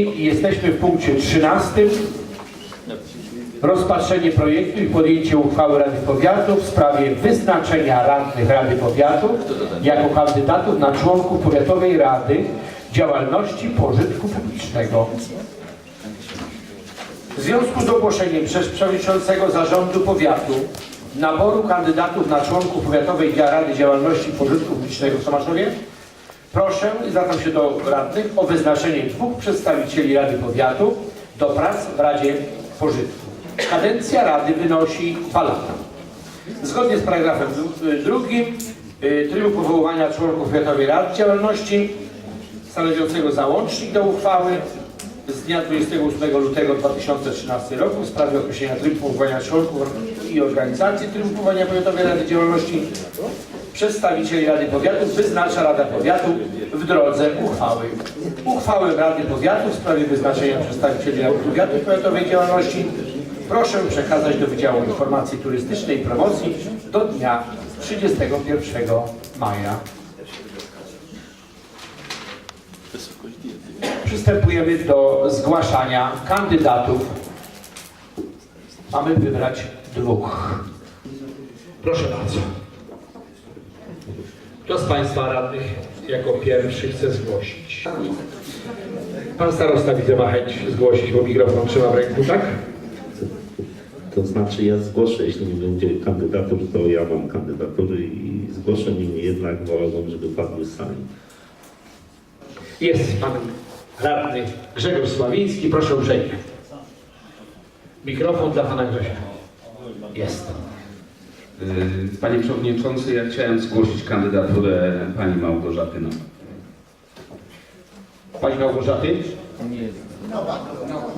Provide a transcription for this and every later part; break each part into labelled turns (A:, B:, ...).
A: I jesteśmy w punkcie 13. Rozpatrzenie projektu i podjęcie uchwały Rady Powiatu w sprawie wyznaczenia radnych Rady Powiatu jako kandydatów na członków Powiatowej Rady Działalności Pożytku Publicznego. W związku z ogłoszeniem przez przewodniczącego zarządu powiatu naboru kandydatów na członków Powiatowej Rady Działalności Pożytku Publicznego w Tomaszowie, proszę i zwracam się do radnych o wyznaczenie dwóch przedstawicieli Rady Powiatu do prac w Radzie Pożytku. Kadencja Rady wynosi dwa lata. Zgodnie z paragrafem dru- drugim y, trybu powoływania członków Powiatowej Rady Działalności stanowiącego załącznik do uchwały z dnia 28 lutego 2013 roku w sprawie określenia trybu powołania członków i organizacji trybu powołania Powiatowej Rady Działalności przedstawicieli Rady Powiatu wyznacza Rada Powiatu w drodze uchwały. Uchwałę Rady Powiatu w sprawie wyznaczenia przedstawicieli Rady Powiatu Powiatowej Działalności proszę przekazać do Wydziału Informacji Turystycznej i Promocji do dnia 31 maja. Przystępujemy do zgłaszania kandydatów. Mamy wybrać dwóch. Proszę bardzo. Kto z Państwa radnych jako pierwszy chce zgłosić? Pan starosta widzę ma chęć zgłosić, bo mikrofon trzyma w ręku, tak?
B: To znaczy ja zgłoszę, jeśli nie będzie kandydatur, to ja mam kandydatury i zgłoszę, niemniej jednak wolałbym, żeby padły sami.
A: Jest pan radny Grzegorz Sławiński. Proszę uprzejmie. Mikrofon dla pana Grzesia. Jest.
C: Y, Panie Przewodniczący, ja chciałem zgłosić kandydaturę Pani Małgorzaty Nowak.
A: Pani Małgorzaty?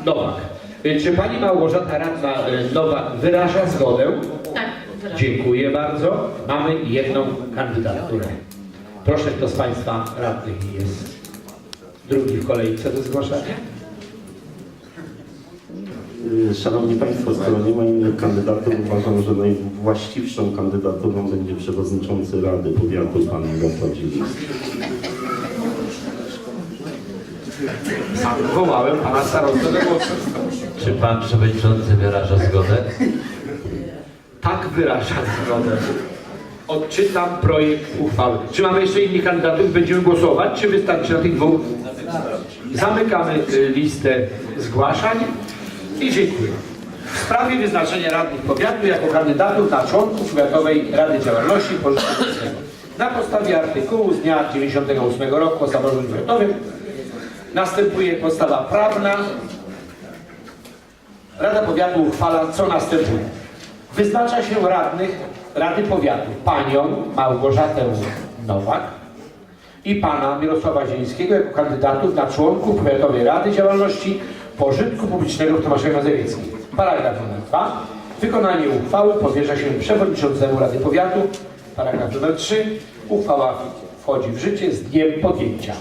A: Nowak. Y, Czy pani Małgorzata Radna y, Nowak wyraża zgodę?
D: Tak.
A: Dziękuję bardzo. Mamy jedną kandydaturę. Proszę, kto z Państwa radnych jest drugi w kolejce do zgłaszania?
B: Yy, Szanowni Państwo, skoro nie ma innych kandydatów, uważam, że najwłaściwszą kandydaturą będzie przewodniczący Rady Powiatu, pan Mirosław Zieliński.
A: Wołałem pana starostę do głosu.
E: Czy pan przewodniczący wyraża zgodę?
A: Tak wyrażam zgodę. Odczytam projekt uchwały. Czy mamy jeszcze innych kandydatów? Będziemy głosować, czy wystarczy na tych dwóch? Zamykamy y, listę zgłaszań i dziękuję. W sprawie wyznaczenia radnych powiatu jako kandydatów na członków Powiatowej Rady Działalności Pożytku. Na podstawie artykułu z dnia 98 roku o samorządzie powiatowym następuje podstawa prawna Rada Powiatu uchwala, co następuje. Wyznacza się radnych Rady Powiatu panią Małgorzatę Nowak i pana Mirosława Zielińskiego jako kandydatów na członków Powiatowej Rady Działalności Pożytku Publicznego w Tomaszowie Mazowieckim. Paragraf numer 2. Wykonanie uchwały powierza się przewodniczącemu Rady Powiatu. Paragraf numer 3. Uchwała wchodzi w życie z dniem podjęcia.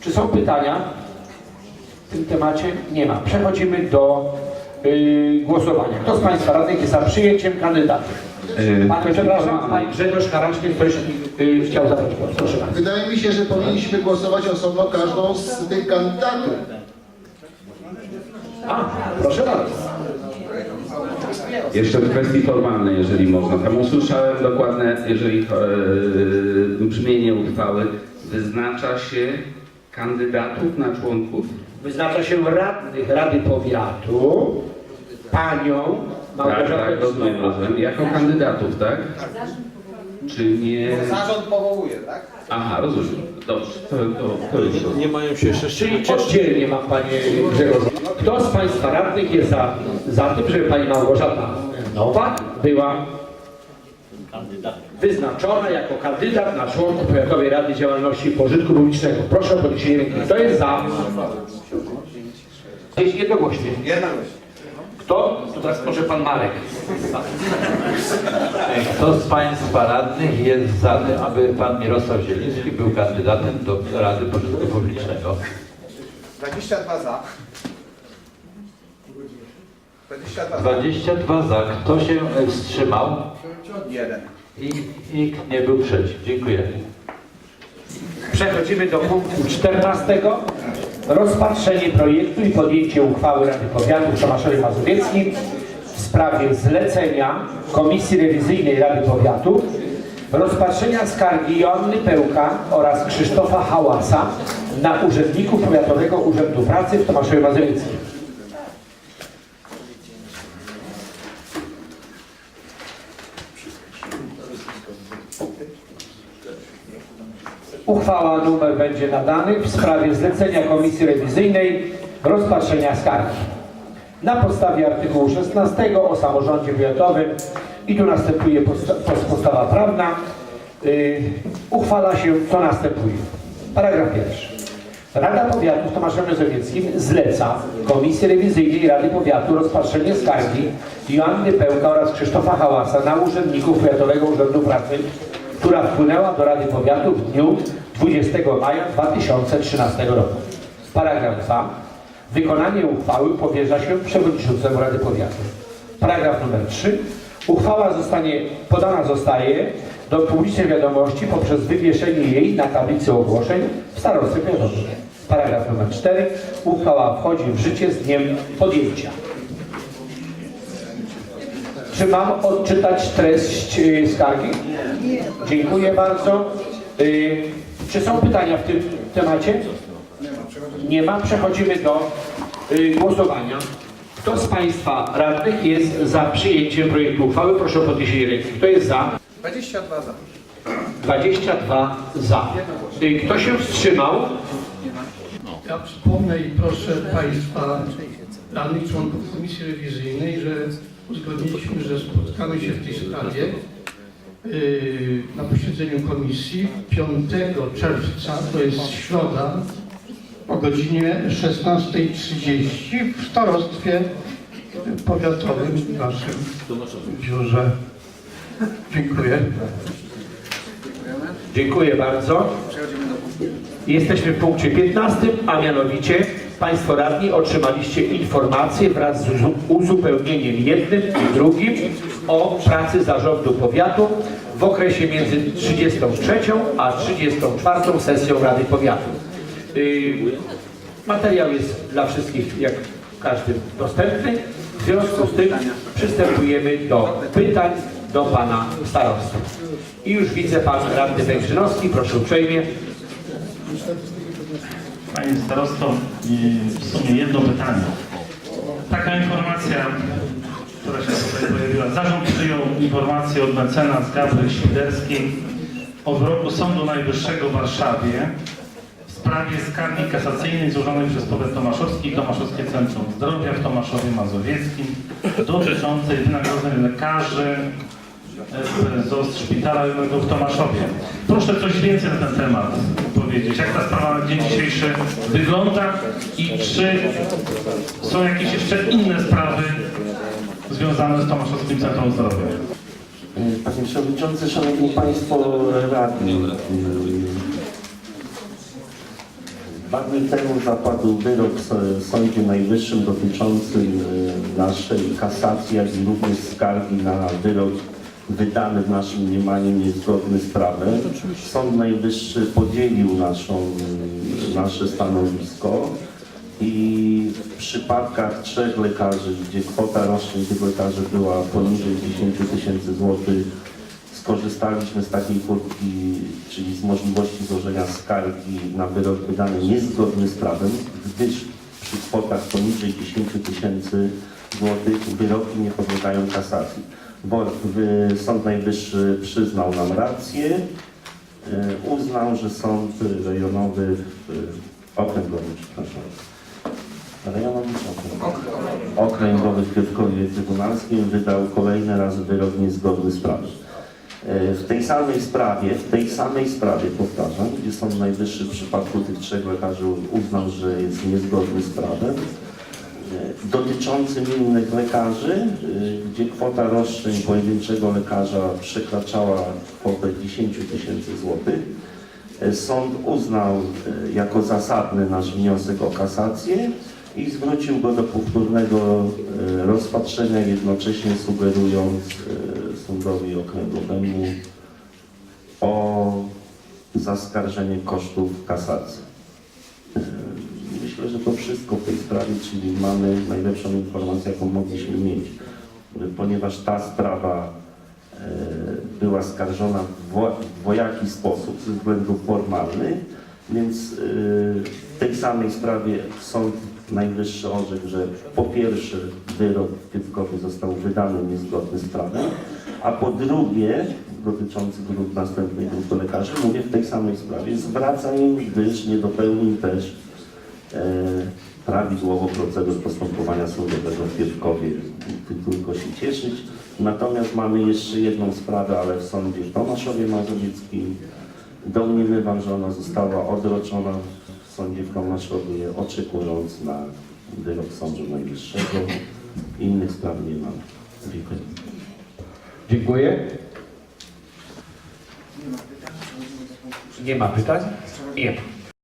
A: Czy są pytania? w tym temacie nie ma. Przechodzimy do y, głosowania. Kto z Państwa radnych jest za przyjęciem kandydatów?
C: Yy,
A: Pan, przepraszam, Pan Grzegorz Haraczny, ktoś y, chciał zabrać głos. Proszę bardzo.
F: Wydaje mi się, że powinniśmy głosować osobno każdą z tych kandydatur.
A: A, proszę bardzo.
C: Jeszcze w kwestii formalnej, jeżeli można. Tam usłyszałem dokładne, jeżeli e, brzmienie uchwały wyznacza się kandydatów na członków.
A: Wyznacza się radnych Rady Powiatu panią
C: Tak,
A: Małgorzatę
C: tak, rozumiem, rozumiem. Jako kandydatów, tak? Czy nie?
G: Zarząd powołuje, tak?
C: Aha, rozumiem. Dobrze, to, to, to już rozumiem.
E: Nie mają się jeszcze
A: Czyli oddzielnie mam Panie Grzegorz. Kto z Państwa radnych jest za, za tym, żeby Pani Małgorzata Nowak była wyznaczona jako kandydat na członków Powiatowej Rady Działalności Pożytku Publicznego? Proszę o podniesienie ręki. Kto jest za? Jest jednogłośnie. Kto? To teraz proszę Pan Marek.
E: Kto z Państwa radnych jest za tym, aby Pan Mirosław Zieliński był kandydatem do Rady Pożytku Publicznego?
G: 22 za. 22 za.
E: 22 za. Kto się e, wstrzymał?
G: Jeden.
E: I nikt nie był przeciw. Dziękuję.
A: Przechodzimy do punktu 14. rozpatrzenie projektu i podjęcie uchwały Rady Powiatu w Tomaszowie Mazowieckim w sprawie zlecenia Komisji Rewizyjnej Rady Powiatu rozpatrzenia skargi Joanny Pełka oraz Krzysztofa Hałasa na urzędników Powiatowego Urzędu Pracy w Tomaszowie Mazowieckim. Uchwała numer będzie nadany w sprawie zlecenia Komisji Rewizyjnej rozpatrzenia skargi. Na podstawie artykułu 16 o samorządzie powiatowym i tu następuje posta- pos- podstawa prawna, yy, uchwala się co następuje. Paragraf pierwszy. Rada Powiatu w Tomaszowie Mazowieckim zleca Komisji Rewizyjnej Rady Powiatu rozpatrzenie skargi Joanny Pełka oraz Krzysztofa Hałasa na urzędników Powiatowego Urzędu Pracy, która wpłynęła do Rady Powiatu w dniu 20 maja 2013 roku. Paragraf 2. Wykonanie uchwały powierza się przewodniczącemu Rady Powiatu. Paragraf numer 3. Uchwała zostanie, podana zostaje do publicznej wiadomości poprzez wywieszenie jej na tablicy ogłoszeń w starostwie powiatowym. Paragraf numer 4. Uchwała wchodzi w życie z dniem podjęcia. Czy mam odczytać treść y, skargi? Dziękuję bardzo. Czy są pytania w tym temacie? Nie ma. Przechodzimy do y, głosowania. Kto z Państwa radnych jest za przyjęciem projektu uchwały? Proszę o podniesienie ręki. Kto jest za?
G: 22 za.
A: 22 za. Y, Kto się wstrzymał?
D: Ja przypomnę i proszę Państwa, radnych członków Komisji Rewizyjnej, że uzgodniliśmy, że spotkamy się w tej sprawie na posiedzeniu komisji 5 czerwca, to jest środa, o godzinie 16.30 w starostwie powiatowym w naszym biurze. Dziękuję.
A: Dziękuję bardzo. Jesteśmy w punkcie 15, a mianowicie Państwo radni otrzymaliście informację wraz z uzu- uzupełnieniem jednym i drugim o pracy zarządu powiatu w okresie między 33 a 34 sesją Rady Powiatu. Yy, Materiał jest dla wszystkich, jak każdy, dostępny. W związku z tym przystępujemy do pytań do Pana Starosty. I już widzę Pan Radny Węgrzynowski, proszę uprzejmie.
H: Panie starosto, i w sumie jedno pytanie. Taka informacja, pojawiła. Zarząd przyjął informację od mecenas Gabriel Świderskiej o wyroku Sądu Najwyższego w Warszawie w sprawie skargi kasacyjnej złożonej przez powiat tomaszowski i Tomaszowskie Centrum Zdrowia w Tomaszowie Mazowieckim dotyczącej wynagrodzeń lekarzy z Szpitala w Tomaszowie. Proszę coś więcej na ten temat powiedzieć. Jak ta sprawa na dzień dzisiejszy wygląda i czy są jakieś jeszcze inne sprawy związane z Tomaszowskim Centrum Zdrowia?
B: Panie Przewodniczący, Szanowni Państwo Radni. Dwa dni temu zapadł wyrok w Sądzie Najwyższym dotyczący e, naszej kasacji, jak i również skargi na wyrok wydany w naszym mniemaniu niezgodny z prawem. Sąd Najwyższy podzielił naszą, nasze stanowisko i w przypadkach trzech lekarzy, gdzie kwota rocznych tych lekarzy była poniżej 10 tysięcy złotych, skorzystaliśmy z takiej furtki, czyli z możliwości złożenia skargi na wyrok wydany niezgodny z prawem, gdyż przy kwotach poniżej 10 tysięcy złotych wyroki nie podlegają kasacji. Bo Sąd Najwyższy przyznał nam rację, e, uznał, że sąd rejonowy, w- okręgowy, przepraszam, rejonowy okręgowy? W Piotrkowie Trybunalskim wydał kolejny raz wyrok niezgodny z prawem. E, W tej samej sprawie, w tej samej sprawie, powtarzam, gdzie Sąd Najwyższy w przypadku tych trzech lekarzy uznał, że jest niezgodny z prawem, e, dotyczącym innych lekarzy, e, gdzie kwota roszczeń pojedynczego lekarza przekraczała kwotę 10 tysięcy złotych, sąd uznał jako zasadny nasz wniosek o kasację i zwrócił go do powtórnego e, rozpatrzenia, jednocześnie sugerując e, sądowi okręgowemu o zaskarżenie kosztów kasacji. E, Myślę, że to wszystko w tej sprawie, czyli mamy najlepszą informację, jaką mogliśmy mieć. Ponieważ ta sprawa była skarżona w wo- w dwojaki sposób, ze względów formalnych, więc w tej samej sprawie Sąd Najwyższy orzekł, że po pierwsze wyrok Piotrkowi został wydany niezgodny z prawem, a po drugie, dotyczący grup następnej grupy lekarzy, mówię w tej samej sprawie, zwraca im, gdyż nie dopełnił też e, prawidłowo procedur postępowania sądowego w Piotrkowie. Ty tylko się cieszyć. Natomiast mamy jeszcze jedną sprawę, ale w sądzie w Tomaszowie Mazowieckim. Domniemywam, że ona została odroczona sądzie w Tomaszowie, oczekując na wyrok Sądu Najwyższego. Innych spraw nie mam. Dziękuję.
I: Dziękuję. Nie ma pytań? Nie ma.